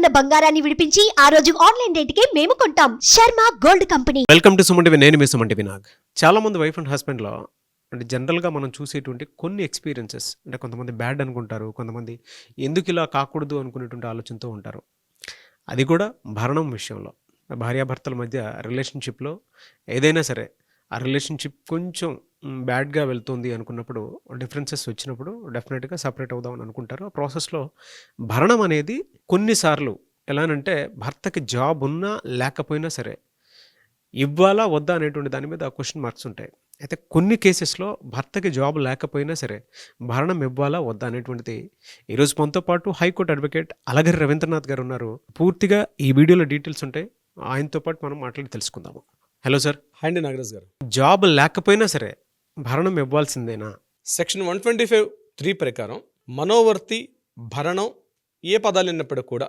ఉన్న బంగారాన్ని విడిపించి ఆ రోజు ఆన్లైన్ రేటుకే మేము కొంటాం. Sharma gold company. Welcome to సుమంటివి నేను మీ సుమంటి వినాగ్ చాలా మంది వైఫ్ అండ్ హస్బెండ్లో అంటే జనరల్గా మనం చూసేటువంటి కొన్ని ఎక్స్పీరియన్సెస్ అంటే కొంతమంది బ్యాడ్ అనుకుంటారు కొంతమంది ఎందుకు ఇలా కాకూడదు అనుకునేటువంటి ఆలోచనతో ఉంటారు. అది కూడా భరణం విషయంలో. భార్యాభర్తల మధ్య రిలేషన్షిప్లో ఏదైనా సరే ఆ రిలేషన్షిప్ కొంచెం బ్యాడ్గా వెళ్తుంది అనుకున్నప్పుడు డిఫరెన్సెస్ వచ్చినప్పుడు డెఫినెట్గా సపరేట్ అవుదామని అనుకుంటారు. ఆ ప్రాసెస్లో భరణం అనేది కొన్నిసార్లు ఎలానంటే భర్తకి జాబ్ ఉన్నా లేకపోయినా సరే ఇవ్వాలా వద్దా అనేటువంటి దాని మీద క్వశ్చన్ మార్క్స్ ఉంటాయి. అయితే కొన్ని కేసెస్లో భర్తకి జాబ్ లేకపోయినా సరే భరణం ఇవ్వాలా వద్దా అనేటువంటిది ఈరోజు మనతో పాటు హైకోర్టు అడ్వకేట్ అలగరి రవీంద్రనాథ్ గారు ఉన్నారు. పూర్తిగా ఈ వీడియోలో డీటెయిల్స్ ఉంటాయి. ఆయనతో పాటు మనం మాట్లాడి తెలుసుకుందాము. Hello sir. హ్యాండ్ నాగరాజ్ గారు. జాబ్ లేకపోయినా సరే భరణం ఇవ్వాల్సిందేనా? Section one twenty five three ప్రకారం మనోవర్తి భరణం ఏ పదాలు విన్నప్పటికీ కూడా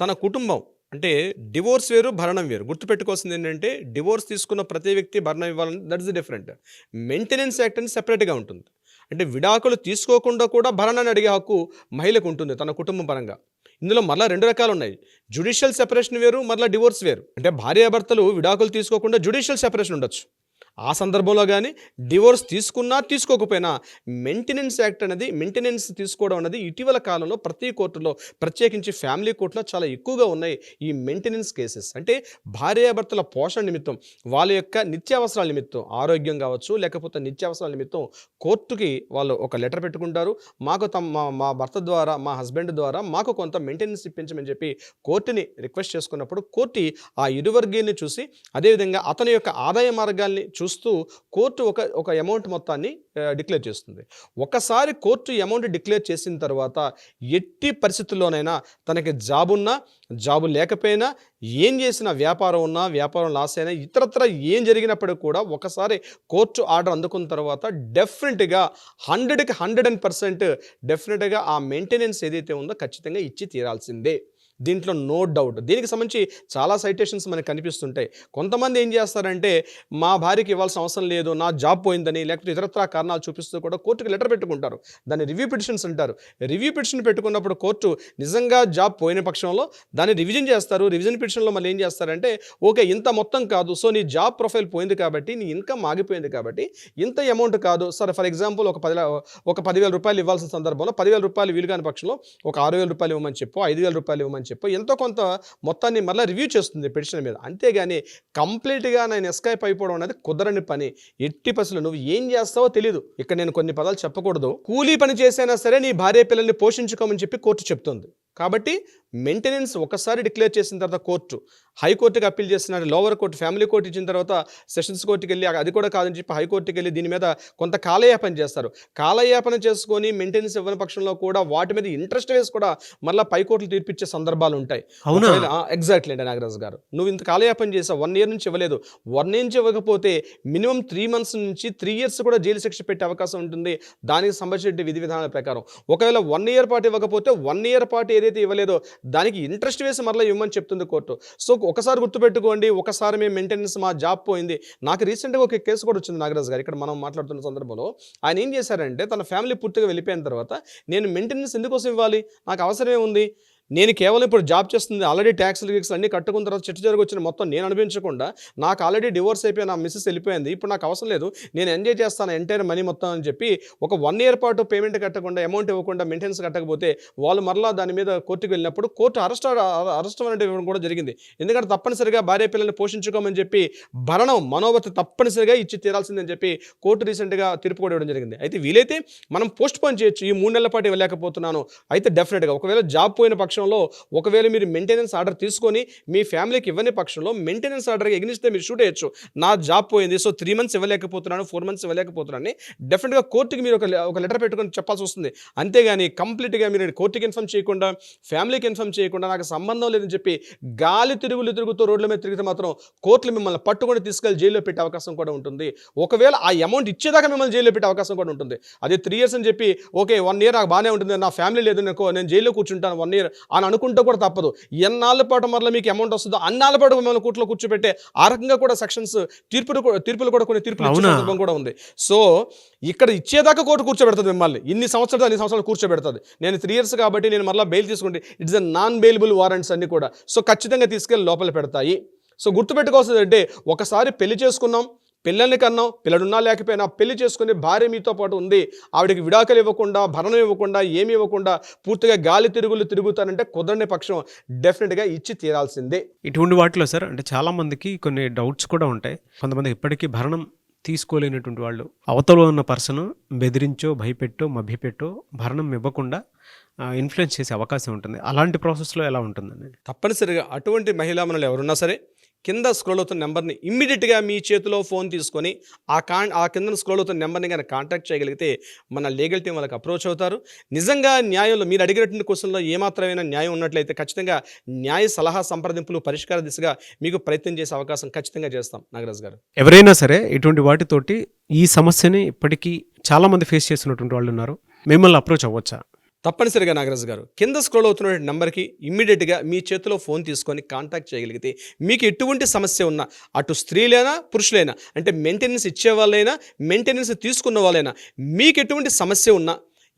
తన కుటుంబం అంటే డివోర్స్ వేరు భరణం వేరు. గుర్తుపెట్టుకోవాల్సింది ఏంటంటే డివోర్స్ తీసుకున్న ప్రతి వ్యక్తి భరణం ఇవ్వాలని that is different. Maintenance act అని సెపరేట్గా ఉంటుంది. అంటే విడాకులు తీసుకోకుండా కూడా భరణాన్ని అడిగే హక్కు మహిళకు ఉంటుంది తన కుటుంబం పరంగా. ఇందులో మరలా రెండు రకాలు ఉన్నాయి. జుడిషియల్ సెపరేషన్ వేరు మరలా డివోర్స్ వేరు. అంటే భార్యాభర్తలు విడాకులు తీసుకోకుండా జుడిషియల్ సెపరేషన్ ఉండొచ్చు. ఆ సందర్భంలో కానీ డివోర్స్ తీసుకున్నా తీసుకోకపోయినా మెయింటెనెన్స్ యాక్ట్ అనేది మెయింటెనెన్స్ తీసుకోవడం అనేది ఇటీవల కాలంలో ప్రతి కోర్టులో ప్రత్యేకించి ఫ్యామిలీ కోర్టులో చాలా ఎక్కువగా ఉన్నాయి ఈ మెయింటెనెన్స్ కేసెస్. అంటే భార్యాభర్తల పోషణ నిమిత్తం వాళ్ళ యొక్క నిత్యావసరాల నిమిత్తం ఆరోగ్యం కావచ్చు లేకపోతే నిత్యావసరాల నిమిత్తం కోర్టుకి వాళ్ళు ఒక లెటర్ పెట్టుకుంటారు. మాకు తమ మా భర్త ద్వారా మా హస్బెండ్ ద్వారా మాకు కొంత మెయింటెనెన్స్ ఇప్పించమని చెప్పి కోర్టుని రిక్వెస్ట్ చేసుకున్నప్పుడు కోర్టు ఆ ఇరువర్గీని చూసి అదేవిధంగా అతని యొక్క ఆదాయ మార్గాల్ని చూస్తూ కోర్టు ఒక ఒక అమౌంట్ మొత్తాన్ని డిక్లేర్ చేస్తుంది. ఒకసారి కోర్టు అమౌంట్ డిక్లేర్ చేసిన తర్వాత ఎట్టి పరిస్థితుల్లోనైనా తనకి జాబ్ ఉన్నా జాబు లేకపోయినా ఏం చేసిన వ్యాపారం ఉన్నా వ్యాపారం లాస్ అయినా ఇతరత్ర ఏం జరిగినప్పటికీ కూడా ఒకసారి కోర్టు ఆర్డర్ అందుకున్న తర్వాత డెఫినెట్గా హండ్రెడ్కి హండ్రెడ్ అండ్ పర్సెంట్ డెఫినెట్గా ఆ మెయింటెనెన్స్ ఏదైతే ఉందో ఖచ్చితంగా ఇచ్చి తీరాల్సిందే. దీంట్లో నో డౌట్ దీనికి సంబంధించి చాలా సైటేషన్స్ మనకు కనిపిస్తుంటాయి. కొంతమంది ఏం చేస్తారంటే మా భార్యకి ఇవ్వాల్సిన అవసరం లేదు నా జాబ్ పోయిందని లేకపోతే ఇతరత్రా కారణాలు చూపిస్తూ కూడా కోర్టుకి లెటర్ పెట్టుకుంటారు. దాన్ని రివ్యూ పిటిషన్స్ అంటారు. రివ్యూ పిటిషన్ పెట్టుకున్నప్పుడు కోర్టు నిజంగా జాబ్ పోయిన పక్షంలో దాన్ని రివిజన్ చేస్తారు. రివిజన్ పిటిషన్లో మళ్ళీ ఏం చేస్తారంటే ఓకే ఇంత మొత్తం కాదు. సో నీ జాబ్ ప్రొఫైల్ పోయింది కాబట్టి నీ ఇన్కమ్ ఆగిపోయింది కాబట్టి ఇంత అమౌంట్ కాదు. సరే ఫర్ ఎగ్జాంపుల్ ఒక పది ఒక పదివేల రూపాయలు ఇవ్వాల్సిన సందర్భంలో పదివేల రూపాయలు వీలు కాని పక్షంలో ఒక ఆరు వేల రూపాయలు ఇవ్వమని చెప్పు ఐదు వేల రూపాయలు ఇవ్వమని చెప్పు. ఎంతో కొంత మొత్తాన్ని మళ్ళీ రివ్యూ చేస్తుంది పిటిషన్ మీద. అంతేగాని కంప్లీట్గా నేను ఎస్కైప్ అయిపోవడం అనేది కుదరని పని. ఎట్టి పసులు నువ్వు ఏం చేస్తావో తెలియదు ఇక్కడ నేను కొన్ని పదాలు చెప్పకూడదు. కూలీ పని చేసైనా సరే నీ భార్య పిల్లల్ని పోషించుకోమని చెప్పి కోర్టు చెప్తుంది. కాబట్టి మెయింటెనెన్స్ ఒకసారి డిక్లేర్ చేసిన తర్వాత కోర్టు హైకోర్టుకి అప్పీల్ చేస్తున్నారు లోవర్ కోర్టు ఫ్యామిలీ కోర్టు ఇచ్చిన తర్వాత సెషన్స్ కోర్టుకి వెళ్ళి అది కూడా కాదని చెప్పి హైకోర్టుకి వెళ్ళి దీని మీద కొంత కాలయాపన చేస్తారు. కాలయాపన చేసుకొని మెయింటెనెన్స్ ఇవ్వని పక్షంలో కూడా వాటి మీద ఇంట్రెస్ట్ వేసి కూడా మళ్ళీ పై కోర్టులు తీర్పిచ్చే సందర్భాలు ఉంటాయి. అవునా? ఎగ్జాక్ట్లీ అండి నాగరాజ్ గారు. నువ్వు ఇంత కాలయాపన చేసావు వన్ ఇయర్ నుంచి ఇవ్వలేదు. వన్ ఇయర్ నుంచి ఇవ్వకపోతే మినిమం త్రీ మంత్స్ నుంచి త్రీ ఇయర్స్ కూడా జైలు శిక్ష పెట్టే అవకాశం ఉంటుంది. దానికి సంబంధించిన విధి విధానాల ప్రకారం. ఒకవేళ వన్ ఇయర్ పాటు ఇవ్వకపోతే వన్ ఇయర్ పాటు ఏదైతే ఇవ్వలేదో దానికి ఇంట్రెస్ట్ వేసి మరలా ఇవ్వమని చెప్తుంది కోర్టు. సో ఒకసారి గుర్తుపెట్టుకోండి ఒకసారి మేము మెయింటెనెన్స్ మా జాబ్ పోయింది. నాకు రీసెంట్గా ఒక కేసు కూడా వచ్చింది నాగరాజ్ గారు. ఇక్కడ మనం మాట్లాడుతున్న సందర్భంలో ఆయన ఏం చేశారంటే తన ఫ్యామిలీ పూర్తిగా వెళ్ళిపోయిన తర్వాత నేను మెయింటెనెన్స్ ఎందుకోసం ఇవ్వాలి? నాకు అవసరమే ఉంది. నేను కేవలం ఇప్పుడు జాబ్ చేస్తుంది ఆల్రెడీ ట్యాక్స్లు గిక్స్ అన్నీ కట్టుకున్న తర్వాత చెట్టు జరుగు వచ్చిన మొత్తం నేను అనిపించకుండా నాకు ఆల్రెడీ డివోర్స్ అయిపోయి నా మిస్సెస్ వెళ్ళిపోయింది. ఇప్పుడు నాకు అవసరం లేదు. నేను ఎంజాయ్ చేస్తాను ఎంటైర్ మనీ మొత్తం అని చెప్పి ఒక వన్ ఇయర్ పాటు పేమెంట్ కట్టకుండా అమౌంట్ ఇవ్వకుండా మెయింటెనెన్స్ కట్టకపోతే వాళ్ళు మరలా దాని మీద కోర్టుకు వెళ్ళినప్పుడు కోర్టు అరెస్ట్ అరెస్ట్ అనేది కూడా జరిగింది. ఎందుకంటే తప్పనిసరిగా భార్య పిల్లల్ని పోషించుకోమని చెప్పి భరణం మనోవతి తప్పనిసరిగా ఇచ్చి తీరాల్సిందని చెప్పి కోర్టు రీసెంట్గా తీర్పు కూడా ఇవ్వడం జరిగింది. అయితే వీలైతే మనం పోస్ట్ పోన్ చేయొచ్చు. ఈ మూడు నెలల పాటు ఇవ్వలేకపోతున్నాను. అయితే డెఫినెట్గా ఒకవేళ జాబ్ పోయిన పక్షం పక్షంలో ఒకవేళ మీరు మెయింటెనెన్స్ ఆర్డర్ తీసుకొని మీ ఫ్యామిలీకి ఇవ్వని పక్షంలో మెయింటెనెన్స్ ఆర్డర్కి ఎగ్నిస్తే మీరు షూట్ చేయొచ్చు నా జాబ్ పోయింది సో త్రీ మంత్స్ ఇవ్వలేకపోతున్నాను ఫోర్ మంత్స్ ఇవ్వలేకపోతున్నాను డెఫినెట్గా కోర్టుకి మీరు ఒక లె- ఒక లెటర్ పెట్టుకొని చెప్పాల్సి వస్తుంది. అంతేగాని కంప్లీట్గా మీరు కోర్టుకి ఇన్ఫామ్ చేయకుండా ఫ్యామిలీకి ఇన్ఫామ్ చేయకుండా నాకు సంబంధం లేదని చెప్పి గాలి తిరుగులు తిరుగుతూ రోడ్ల మీద తిరిగితే మాత్రం కోర్టులు మిమ్మల్ని పట్టుకొని తీసుకెళ్ళి జైల్లో పెట్టే అవకాశం కూడా ఉంటుంది. ఒకవేళ ఆ అమౌంట్ ఇచ్చేదాకా మిమ్మల్ని జైల్లో పెట్టే అవకాశం కూడా ఉంటుంది. అదే త్రీ ఇయర్స్ అని చెప్పి ఓకే వన్ ఇయర్ నాకు బాగానే ఉంటుంది నా ఫ్యామిలీ లేదు నాకు నేను జైల్లో కూర్చుంటాను వన్ ఇయర్ అని అనుకుంటూ కూడా తప్పదు. ఎన్నాళ్ళ పాటు మరలా మీకు అమౌంట్ వస్తుందో అన్నాళ్ళ పాటు మిమ్మల్ని కూట్లో కూర్చోబెట్టే ఆ రకంగా కూడా సెక్షన్స్ తీర్పులు తీర్పులు కూడా కొన్ని తీర్పులు? సందర్భం కూడా ఉంది. సో ఇక్కడ ఇచ్చేదాకా కోర్టు కూర్చోబెడుతుంది మిమ్మల్ని. ఇన్ని సంవత్సరాలు అన్ని సంవత్సరాలు కూర్చోబెడుతుంది. నేను త్రీ ఇయర్స్ కాబట్టి నేను మరలా బెయిల్ తీసుకుంటే it's a non bailable warrants అన్ని కూడా. సో ఖచ్చితంగా తీసుకెళ్ళి లోపల పెడతాయి. సో గుర్తుపెట్టుకోవాల్సింది అంటే ఒకసారి పెళ్ళి చేసుకున్నాం. పిల్లల్ని కన్నాం పిల్లడున్నా లేకపోయినా పెళ్ళి చేసుకుని భార్య మీతో పాటు ఉంది. ఆవిడకి విడాకులు ఇవ్వకుండా భరణం ఇవ్వకుండా ఏమి ఇవ్వకుండా పూర్తిగా గాలి తిరుగులు తిరుగుతానంటే కుదరని పక్షం. డెఫినెట్గా ఇచ్చి తీరాల్సిందే. ఇటువంటి వాటిలో సార్ అంటే చాలా మందికి కొన్ని డౌట్స్ కూడా ఉంటాయి. కొంతమంది ఇప్పటికీ భరణం తీసుకోలేనటువంటి వాళ్ళు. అవతల ఉన్న పర్సన్ బెదిరించో భయపెట్టో మభ్యపెట్టో భరణం ఇవ్వకుండా ఇన్ఫ్లుయెన్స్ చేసే అవకాశం ఉంటుంది. అలాంటి ప్రాసెస్లో ఎలా ఉంటుందండి? తప్పనిసరిగా అటువంటి మహిళా మనలు ఎవరున్నా సరే కింద స్క్రోల్ అవుతున్న నెంబర్ని ఇమ్మీడియట్గా మీ చేతిలో ఫోన్ తీసుకొని ఆ కా ఆ కింద స్క్రోల్ అవుతున్న నెంబర్ని కానీ కాంటాక్ట్ చేయగలిగితే మన లీగల్ టీం వాళ్ళకి అప్రోచ్ అవుతారు. నిజంగా న్యాయంలో మీరు అడిగినటువంటి క్వశ్చన్లో ఏమాత్రమైనా న్యాయం ఉన్నట్లయితే ఖచ్చితంగా న్యాయ సలహా సంప్రదింపులు పరిష్కార దిశగా మీకు ప్రయత్నం చేసే అవకాశం ఖచ్చితంగా చేస్తాం. నాగరాజ్ గారు. ఎవరైనా సరే ఇటువంటి వాటితోటి ఈ సమస్యని ఇప్పటికీ చాలామంది ఫేస్ చేస్తున్నటువంటి వాళ్ళు ఉన్నారు. మిమ్మల్ని అప్రోచ్ అవ్వచ్చా? తప్పనిసరిగా నాగరాజు గారు కింద స్క్రోల్ అవుతున్న నెంబర్కి ఇమ్మీడియట్గా మీ చేతిలో ఫోన్ తీసుకొని కాంటాక్ట్ చేయగలిగితే మీకు ఎటువంటి సమస్య ఉన్నా అటు స్త్రీలైనా పురుషులైనా అంటే మెయింటెనెన్స్ ఇచ్చే వాళ్ళైనా మెయింటెనెన్స్ తీసుకున్న వాళ్ళైనా మీకు ఎటువంటి సమస్య ఉన్నా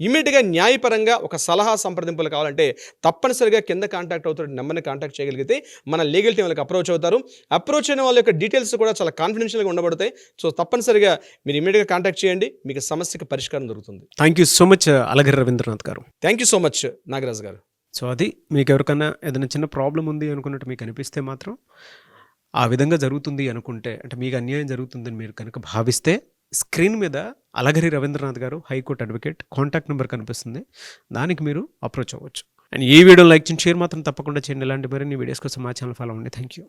ఇమ్మీడియట్గా న్యాయపరంగా ఒక సలహా సంప్రదింపులు కావాలంటే తప్పనిసరిగా కింద కాంటాక్ట్ అవుతున్న నెంబర్ని కాంటాక్ట్ చేయగలిగితే మన లీగల్ టీం వాళ్ళకి అప్రోచ్ అవుతారు. అప్రోచ్ అయిన వాళ్ళ యొక్క డీటెయిల్స్ కూడా చాలా కాన్ఫిడెన్షియల్గా ఉండబడతాయి. సో తప్పనిసరిగా మీరు ఇమ్మీడియట్గా కాంటాక్ట్ చేయండి మీకు సమస్యకి పరిష్కారం దొరుకుతుంది. Thank you so much Alagiri Ravindranath garu. Thank you so much Nagaraj garu. So అది మీకు ఎవరికైనా ఏదైనా చిన్న ప్రాబ్లం ఉంది అనుకున్నట్టు మీకు అనిపిస్తే మాత్రం ఆ విధంగా జరుగుతుంది అనుకుంటే అంటే మీకు అన్యాయం జరుగుతుందని మీరు కనుక భావిస్తే స్క్రీన్ మీద అలగరి రవీంద్రనాథ్ గారు హైకోర్టు అడ్వకేట్ కాంటాక్ట్ నెంబర్ కనిపిస్తుంది. దానికి మీరు అప్రోచ్ అవ్వచ్చు. అండ్ ఈ వీడియో లైక్ చేయండి షేర్ మాత్రం తప్పకుండా చేయండి. ఇలాంటి మరిన్ని వీడియోస్ కోసం మా ఛానల్ ఫాలో అవ్వండి. Thank you